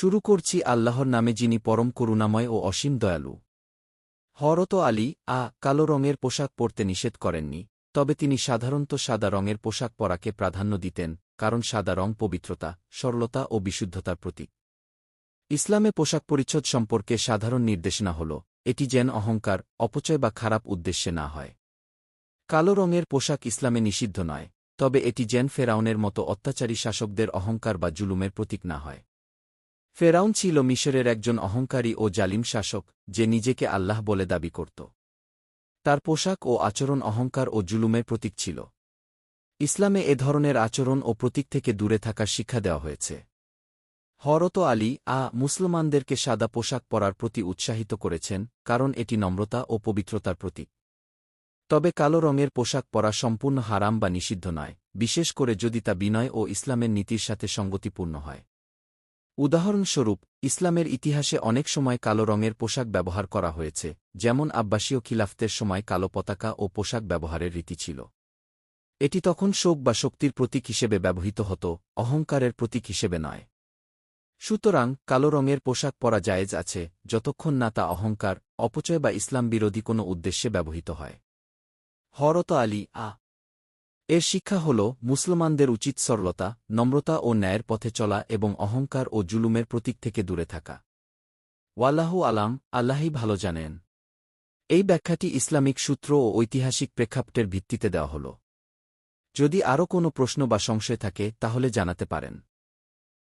শুরু করছি আল্লাহর নামে যিনি পরম করুণাময় ও অসীম দয়ালু। হরত আলী, আ, কালো রঙের পোশাক পরতে নিষেধ করেননি, তবে তিনি সাধারণত সাদা রঙের পোশাক পরাকে প্রাধান্য দিতেন, কারণ সাদা রং পবিত্রতা, সরলতা ও বিশুদ্ধতার প্রতীক। ইসলামে পোশাক পরিচ্ছদ সম্পর্কে সাধারণ নির্দেশনা হল, এটি যেন অহংকার, অপচয় বা খারাপ উদ্দেশ্যে না হয়। কালো রঙের পোশাক ইসলামে নিষিদ্ধ নয়, তবে এটি যেন ফেরাউনের মতো অত্যাচারী শাসকদের অহংকার বা জুলুমের প্রতীক না হয়। ফেরাউন ছিল মিশরের একজন অহংকারী ও জালিম শাসক, যে নিজেকে আল্লাহ বলে দাবি করত। তার পোশাক ও আচরণ অহংকার ও জুলুমের প্রতীক ছিল। ইসলামে এ ধরনের আচরণ ও প্রতীক থেকে দূরে থাকার শিক্ষা দেওয়া হয়েছে। হরত আলী আ মুসলমানদেরকে সাদা পোশাক পরার প্রতি উৎসাহিত করেছেন, কারণ এটি নম্রতা ও পবিত্রতার প্রতীক। তবে কালো রঙের পোশাক পরা সম্পূর্ণ হারাম বা নিষিদ্ধ নয়, বিশেষ করে যদি তা বিনয় ও ইসলামের নীতির সাথে সঙ্গতিপূর্ণ হয়। উদাহরণস্বরূপ, ইসলামের ইতিহাসে অনেক সময় কালো রঙের পোশাক ব্যবহার করা হয়েছে, যেমন আব্বাসীয় খিলাফতের সময় কালো পতাকা ও পোশাক ব্যবহারের রীতি ছিল। এটি তখন শোক বা শক্তির প্রতীক হিসেবে ব্যবহৃত হতো, অহংকারের প্রতীক হিসেবে নয়। সুতরাং, কালো রঙের পোশাক পরা জায়েজ আছে, যতক্ষণ না তা অহংকার, অপচয় বা ইসলাম বিরোধী কোনো উদ্দেশ্যে ব্যবহৃত হয়। হরত আলী, আ এর শিক্ষা হল মুসলমানদের উচিত সরলতা, নম্রতা ও ন্যায়ের পথে চলা এবং অহংকার ও জুলুমের প্রতীক থেকে দূরে থাকা। ওয়াল্লাহু আলাম, আল্লাহই ভালো জানেন। এই ব্যাখ্যাটি ইসলামিক সূত্র ও ঐতিহাসিক প্রেক্ষাপটের ভিত্তিতে দেওয়া হল। যদি আরও কোনো প্রশ্ন বা সংশয় থাকে, তাহলে জানাতে পারেন।